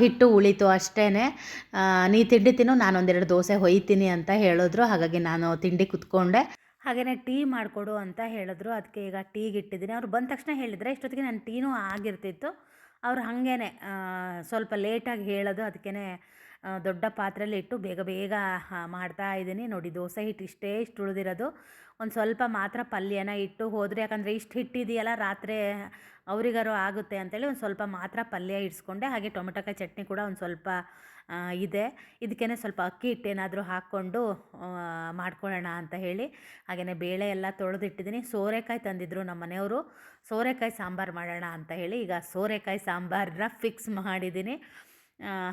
ಹಿಟ್ಟು ಉಳಿತು ಅಷ್ಟೇ ನೀ ತಿಂಡಿ ತಿನ್ನು, ನಾನೊಂದೆರಡು ದೋಸೆ ಹೊಯ್ತೀನಿ ಅಂತ ಹೇಳಿದ್ರು. ಹಾಗಾಗಿ ನಾನು ತಿಂಡಿ ಕುತ್ಕೊಂಡೆ. ಹಾಗೆಯೇ ಟೀ ಮಾಡಿಕೊಡು ಅಂತ ಹೇಳಿದ್ರು. ಅದಕ್ಕೆ ಈಗ ಟೀಗೆ ಇಟ್ಟಿದ್ದೀನಿ. ಅವ್ರು ಬಂದ ತಕ್ಷಣ ಹೇಳಿದರೆ ಇಷ್ಟೊತ್ತಿಗೆ ನಾನು ಟೀನೂ ಆಗಿರ್ತಿತ್ತು. ಅವ್ರು ಹಾಗೇನೆ ಸ್ವಲ್ಪ ಲೇಟಾಗಿ ಹೇಳೋದು ಅದಕ್ಕೇ ದೊಡ್ಡ ಪಾತ್ರೆಯಲ್ಲಿ ಇಟ್ಟು ಬೇಗ ಬೇಗ ಮಾಡ್ತಾ ಇದ್ದೀನಿ. ನೋಡಿ, ದೋಸೆ ಹಿಟ್ಟು ಇಷ್ಟೇ ಇಷ್ಟು ಉಳಿದಿರೋದು. ಒಂದು ಸ್ವಲ್ಪ ಮಾತ್ರ ಪಲ್ಯನ ಇಟ್ಟು ಹೋದರೆ, ಯಾಕಂದರೆ ಇಷ್ಟು ಹಿಟ್ಟಿದೆಯಲ್ಲ, ರಾತ್ರಿ ಅವರಿಗಾರು ಆಗುತ್ತೆ ಅಂತೇಳಿ ಒಂದು ಸ್ವಲ್ಪ ಮಾತ್ರ ಪಲ್ಯ ಇಡ್ಸ್ಕೊಂಡೆ, ಹಾಗೆ ಟೊಮೆಟೊಕಾಯಿ ಚಟ್ನಿ ಕೂಡ ಒಂದು ಸ್ವಲ್ಪ ಇದೆ. ಇದಕ್ಕೇ ಸ್ವಲ್ಪ ಅಕ್ಕಿ ಹಿಟ್ಟೇನಾದರೂ ಹಾಕ್ಕೊಂಡು ಮಾಡ್ಕೊಳ್ಳೋಣ ಅಂತ ಹೇಳಿ ಹಾಗೆಯೇ ಬೇಳೆ ಎಲ್ಲ ತೊಳೆದಿಟ್ಟಿದ್ದೀನಿ. ಸೋರೆಕಾಯಿ ತಂದಿದ್ದರು ನಮ್ಮ ಮನೆಯವರು. ಸೋರೆಕಾಯಿ ಸಾಂಬಾರು ಮಾಡೋಣ ಅಂತ ಹೇಳಿ ಈಗ ಸೋರೆಕಾಯಿ ಸಾಂಬಾರನ್ನ ಫಿಕ್ಸ್ ಮಾಡಿದ್ದೀನಿ.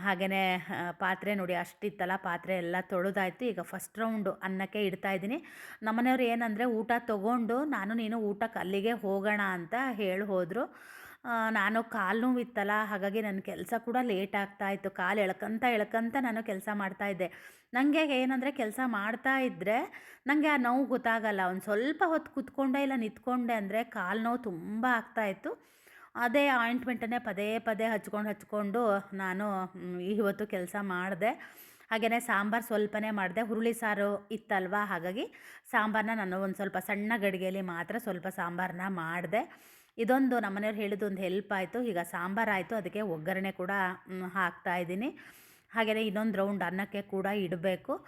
ಹಾಗೆಯೇ ಪಾತ್ರೆ ನೋಡಿ ಅಷ್ಟಿತ್ತಲ್ಲ, ಪಾತ್ರೆ ಎಲ್ಲ ತೊಳೆದಾಯ್ತು. ಈಗ ಫಸ್ಟ್ ರೌಂಡು ಅನ್ನಕ್ಕೆ ಇಡ್ತಾ ಇದ್ದೀನಿ. ನಮ್ಮನೆಯವ್ರು ಏನಂದರೆ ಊಟ ತೊಗೊಂಡು, ನಾನು ನೀನು ಊಟಕ್ಕೆ ಅಲ್ಲಿಗೆ ಹೋಗೋಣ ಅಂತ ಹೇಳಿ ಹೋದರು. ನಾನು ಕಾಲು ನೋವಿತ್ತಲ್ಲ, ಹಾಗಾಗಿ ನನ್ನ ಕೆಲಸ ಕೂಡ ಲೇಟ್ ಆಗ್ತಾ ಇತ್ತು. ಕಾಲು ಎಳ್ಕಂತ ಎಳ್ಕಂತ ನಾನು ಕೆಲಸ ಮಾಡ್ತಾ ಇದ್ದೆ. ನನಗೆ ಏನಂದರೆ ಕೆಲಸ ಮಾಡ್ತಾ ಇದ್ದರೆ ನನಗೆ ಆ ನೋವು ಗೊತ್ತಾಗಲ್ಲ. ಒಂದು ಸ್ವಲ್ಪ ಹೊತ್ತು ಕೂತ್ಕೊಂಡೆ ಇಲ್ಲ, ನಿಂತ್ಕೊಂಡೆ ಅಂದರೆ ಕಾಲು ನೋವು ತುಂಬ ಆಗ್ತಾಯಿತ್ತು ಅದೇ ಆಯಿಂಟ್ಮೆಂಟನ್ನೇ ಪದೇ ಪದೇ ಹಚ್ಕೊಂಡು ಹಚ್ಕೊಂಡು ನಾನು ಇವತ್ತು ಕೆಲಸ ಮಾಡಿದೆ. ಹಾಗೆಯೇ ಸಾಂಬಾರು ಸ್ವಲ್ಪನೇ ಮಾಡಿದೆ. ಹುರುಳಿ ಸಾರು ಇತ್ತಲ್ವ? ಹಾಗಾಗಿ ಸಾಂಬಾರನ್ನ ನಾನು ಒಂದು ಸ್ವಲ್ಪ ಸಣ್ಣ ಗಡಿಗೆಯಲ್ಲಿ ಮಾತ್ರ ಸ್ವಲ್ಪ ಸಾಂಬಾರನ್ನ ಮಾಡಿದೆ. ಇದೊಂದು ನಮ್ಮನೆಯವ್ರು ಹೇಳಿದ ಒಂದು ಹೆಲ್ಪ್ ಆಯಿತು. ಈಗ ಸಾಂಬಾರು ಆಯಿತು. ಅದಕ್ಕೆ ಒಗ್ಗರಣೆ ಕೂಡ ಹಾಕ್ತಾ ಇದ್ದೀನಿ. ಹಾಗೆಯೇ ಇನ್ನೊಂದು ರೌಂಡ್ ಅನ್ನಕ್ಕೆ ಕೂಡ ಇಡಬೇಕು.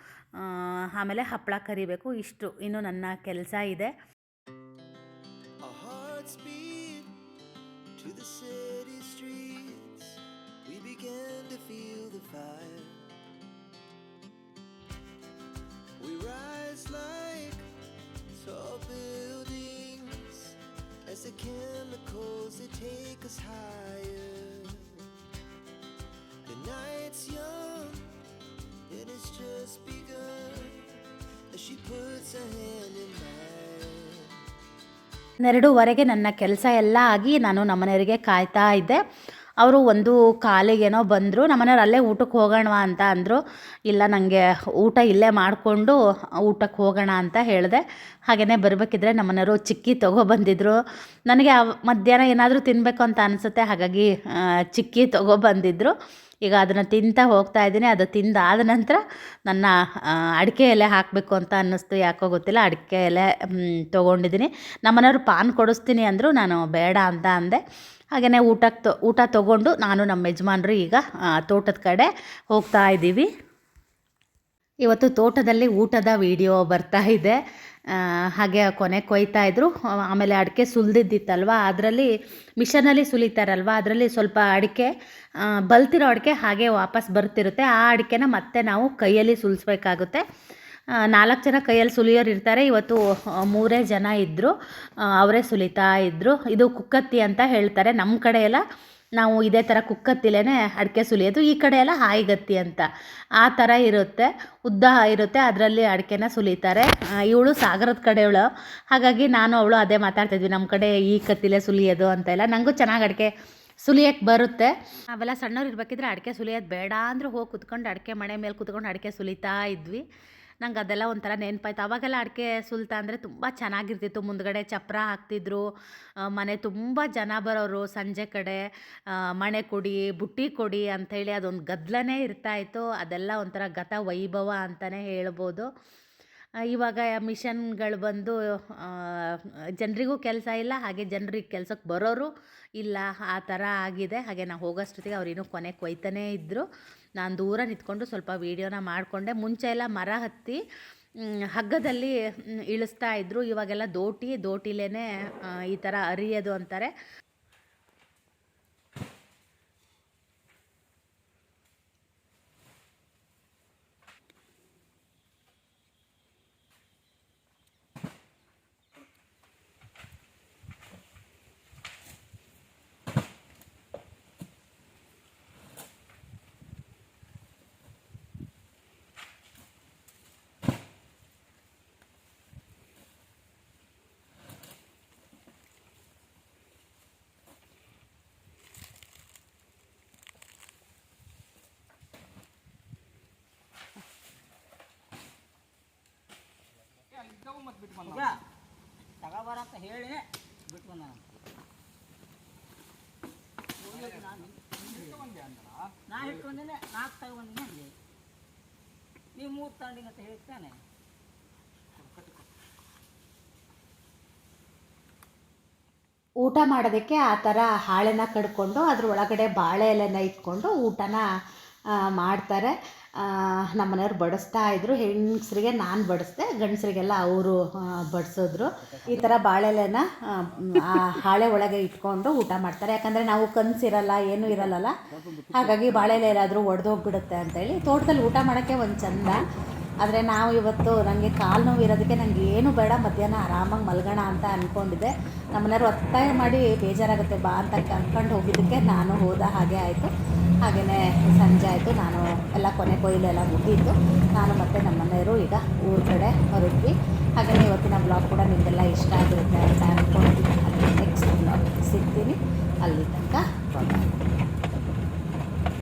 ಆಮೇಲೆ ಹಪ್ಪಳ ಕರಿಬೇಕು. ಇಷ್ಟು. ಇನ್ನು ನನ್ನ ಕೆಲಸ ಇದೆ. We as the chemicals they take us higher. The night's young and it's just begun as she puts her hand in mine. ಹನ್ನೆರಡೂವರೆಗೆ ನನ್ನ ಕೆಲಸ ಎಲ್ಲ ಆಗಿ ನಾನು ನಮ್ಮನೆಯವರಿಗೆ ಕಾಯ್ತಾ ಇದ್ದೆ ಅವರು ಒಂದು ಕಾಲಿಗೇನೋ ಬಂದರು ನಮ್ಮನೆಯವ್ರು ಅಲ್ಲೇ ಊಟಕ್ಕೆ ಹೋಗೋಣ ಅಂತ ಅಂದರು ಇಲ್ಲ ನನಗೆ ಊಟ ಇಲ್ಲೇ ಮಾಡಿಕೊಂಡು ಊಟಕ್ಕೆ ಹೋಗೋಣ ಅಂತ ಹೇಳಿದೆ. ಹಾಗೆಯೇ ಬರಬೇಕಿದ್ರೆ ನಮ್ಮನೆಯವರು ಚಿಕ್ಕಿ ತೊಗೊಬಂದಿದ್ರು ನನಗೆ ಮಧ್ಯಾಹ್ನ ಏನಾದರೂ ತಿನ್ನಬೇಕು ಅಂತ ಅನಿಸುತ್ತೆ, ಹಾಗಾಗಿ ಚಿಕ್ಕಿ ತೊಗೊಬಂದಿದ್ರು ಈಗ ಅದನ್ನು ತಿಂತಾ ಹೋಗ್ತಾ ಇದ್ದೀನಿ. ಅದು ತಿಂದಾದ ನಂತರ ನನ್ನ ಅಡಿಕೆ ಎಲೆ ಹಾಕಬೇಕು ಅಂತ ಅನ್ನಿಸ್ತು. ಯಾಕೋ ಗೊತ್ತಿಲ್ಲ, ಅಡಿಕೆ ಎಲೆ ತೊಗೊಂಡಿದ್ದೀನಿ. ನಮ್ಮನೆಯವರು ಪಾನ್ ಕೊಡಿಸ್ತೀನಿ ಅಂದರು, ನಾನು ಬೇಡ ಅಂತ ಅಂದೆ. ಹಾಗೆಯೇ ಊಟಕ್ಕೆ ತೊ, ಊಟ ತೊಗೊಂಡು ನಾನು ನಮ್ಮ ಯಜಮಾನರು ಈಗ ತೋಟದ ಕಡೆ ಹೋಗ್ತಾ ಇದ್ದೀವಿ. ಇವತ್ತು ತೋಟದಲ್ಲಿ ಊಟದ ವಿಡಿಯೋ ಬರ್ತಾ ಇದೆ. ಹಾಗೆ ಕೊನೆ ಕೊಯ್ತಾ ಇದ್ರು. ಆಮೇಲೆ ಅಡಿಕೆ ಸುಲಿದಿದ್ದಿತ್ತಲ್ವ? ಅದರಲ್ಲಿ ಮಿಷನಲ್ಲಿ ಸುಲಿತಾರಲ್ವ? ಅದರಲ್ಲಿ ಸ್ವಲ್ಪ ಅಡಿಕೆ ಬಲ್ತಿರೋ ಅಡಿಕೆ ಹಾಗೆ ವಾಪಸ್ ಬರ್ತಿರುತ್ತೆ. ಆ ಅಡಿಕೆನ ಮತ್ತೆ ನಾವು ಕೈಯಲ್ಲಿ ಸುಲಿಸ್ಬೇಕಾಗುತ್ತೆ. ನಾಲ್ಕು ಜನ ಕೈಯಲ್ಲಿ ಸುಲಿಯೋರು ಇರ್ತಾರೆ. ಇವತ್ತು ಮೂರೇ ಜನ ಇದ್ದರು ಅವರೇ ಸುಲಿತಾ ಇದ್ದರು ಇದು ಕುಕ್ಕತ್ತಿ ಅಂತ ಹೇಳ್ತಾರೆ. ನಮ್ಮ ಕಡೆ ಎಲ್ಲ ನಾವು ಇದೇ ಥರ ಕುಕ್ಕತ್ತಿಲೇ ಅಡಿಕೆ ಸುಲಿಯೋದು, ಈ ಕಡೆ ಎಲ್ಲ ಹಾಯಿಗತ್ತಿ ಅಂತ. ಆ ಥರ ಇರುತ್ತೆ, ಉದ್ದ ಇರುತ್ತೆ, ಅದರಲ್ಲಿ ಅಡಿಕೆನ ಸುಲಿತಾರೆ. ಇವಳು ಸಾಗರದ ಕಡೆಯವಳು. ಹಾಗಾಗಿ ನಾನು ಅವಳು ಅದೇ ಮಾತಾಡ್ತಿದ್ವಿ ನಮ್ಮ ಕಡೆ ಈ ಕತ್ತಿಲೆ ಸುಲಿಯೋದು ಅಂತ ಎಲ್ಲ. ನನಗೂ ಚೆನ್ನಾಗಿ ಅಡಿಕೆ ಸುಲಿಯಕ್ಕೆ ಬರುತ್ತೆ. ಅವೆಲ್ಲ ಸಣ್ಣವ್ರು ಇರ್ಬೇಕಿದ್ರೆ ಅಡಿಕೆ ಸುಲಿಯೋದು ಬೇಡ ಅಂದ್ರೆ ಹೋಗಿ ಕುತ್ಕೊಂಡು ಅಡಿಕೆ ಮನೆ ಮೇಲೆ ಕುತ್ಕೊಂಡು ಅಡಿಕೆ ಸುಲಿತಾ ಇದ್ವಿ. ನಂಗೆ ಅದೆಲ್ಲ ಒಂಥರ ನೆನಪಾಯ್ತು. ಅವಾಗೆಲ್ಲ ಅಡಿಕೆ ಸುಲ್ತ ಅಂದರೆ ತುಂಬ ಚೆನ್ನಾಗಿರ್ತಿತ್ತು. ಮುಂದ್ಗಡೆ ಚಪ್ರ ಹಾಕ್ತಿದ್ರು. ಮನೆ ತುಂಬ ಜನ ಬರೋರು ಸಂಜೆ ಕಡೆ. ಮಣೆ ಕೊಡಿ, ಬುಟ್ಟಿ ಕೊಡಿ ಅಂಥೇಳಿ ಅದೊಂದು ಗದ್ದಲನೇ ಇರ್ತಾಯಿತ್ತು ಅದೆಲ್ಲ ಒಂಥರ ಗತ ವೈಭವ ಅಂತಲೇ ಹೇಳ್ಬೋದು. ಇವಾಗ ಮಿಷನ್ಗಳು ಬಂದು ಜನರಿಗೂ ಕೆಲಸ ಇಲ್ಲ, ಹಾಗೆ ಜನರಿಗೆ ಕೆಲ್ಸಕ್ಕೆ ಬರೋರು ಇಲ್ಲ, ಆ ಥರ ಆಗಿದೆ. ಹಾಗೆ ನಾವು ಹೋಗೋಷ್ಟೊತ್ತಿಗೆ ಅವ್ರು ಇನ್ನೂ ಕೊನೆ ಕೊಯ್ತಾನೇ ಇದ್ದರು ನಾನು ದೂರ ನಿಂತ್ಕೊಂಡು ಸ್ವಲ್ಪ ವೀಡಿಯೋನ ಮಾಡಿಕೊಂಡೆ. ಮುಂಚೆ ಎಲ್ಲ ಮರ ಹತ್ತಿ ಹಗ್ಗದಲ್ಲಿ ಇಳಿಸ್ತಾ ಇದ್ದರು ಇವಾಗೆಲ್ಲ ದೋಟಿ ದೋಟಿಲೇ ಈ ಥರ ಅರಿಯೋದು ಅಂತಾರೆ. ನಾ ನೀವು ಮೂರು ತಗೊಂಡಿಗೆ ಅಂತ ಹೇಳ್ತಾನೆ ಊಟ ಮಾಡೋದಕ್ಕೆ ಆ ಥರ ಹಾಳೆನ ಕಡ್ಕೊಂಡು ಅದ್ರ ಒಳಗಡೆ ಬಾಳೆ ಎಲೆನ ಇಟ್ಕೊಂಡು ಊಟನ ಮಾಡ್ತಾರೆ. ನಮ್ಮ ಮನೆಯವ್ರು ಬಡಿಸ್ತಾ ಇದ್ರು. ಹೆಂಗಸರಿಗೆ ನಾನು ಬಡಿಸ್ದೆ, ಗಂಡಸರಿಗೆಲ್ಲ ಅವರು ಬಡಿಸಿದ್ರು. ಈ ಥರ ಬಾಳೆಲೆನ ಹಾಳೆ ಒಳಗೆ ಇಟ್ಕೊಂಡು ಊಟ ಮಾಡ್ತಾರೆ. ಯಾಕಂದರೆ ನಾವು ಕನಸಿರಲ್ಲ ಏನೂ ಇರಲ್ಲಲ್ಲ. ಹಾಗಾಗಿ ಬಾಳೆಲೆ ಏನಾದರೂ ಒಡೆದೋಗ್ಬಿಡುತ್ತೆ ಅಂತೇಳಿ ತೋಟದಲ್ಲಿ ಊಟ ಮಾಡೋಕ್ಕೆ ಒಂದು ಚಂದ. ಆದರೆ ನಾವು ಇವತ್ತು ನನಗೆ ಕಾಲು ನೋವು ಇರೋದಕ್ಕೆ ನನಗೆ ಏನು ಬೇಡ, ಮಧ್ಯಾಹ್ನ ಆರಾಮಾಗಿ ಮಲ್ಗೋಣ ಅಂತ ಅಂದ್ಕೊಂಡಿದ್ದೆ ನಮ್ಮನೆಯವ್ರು ಒತ್ತಾಯ ಮಾಡಿ ಬೇಜಾರಾಗುತ್ತೆ, ಬಾ ಅಂತ ಕರ್ಕೊಂಡು ಹೋಗಿದ್ದಕ್ಕೆ ನಾನು ಹೋದ ಹಾಗೆ ಆಯಿತು. ಹಾಗೆಯೇ ಸಂಜೆ ಆಯಿತು, ನಾನು ಎಲ್ಲ ಕೊನೆ ಕೊಯ್ಲೆಲ್ಲ ಮುಗೀತು ನಾನು ಮತ್ತು ನಮ್ಮ ಮನೆಯವರು ಈಗ ಊರ ಕಡೆ ಹೊರಟ್ವಿ. ಹಾಗೆಯೇ ಇವತ್ತಿನ ಬ್ಲಾಗ್ ಕೂಡ ನಿಮಗೆಲ್ಲ ಇಷ್ಟ ಆಗಿರುತ್ತೆ ಅಂತ ಅಂದ್ಕೊಂಡು ನೆಕ್ಸ್ಟ್ ಬ್ಲಾಗ್ ಸಿಗ್ತೀನಿ. ಅಲ್ಲಿ ತನಕ.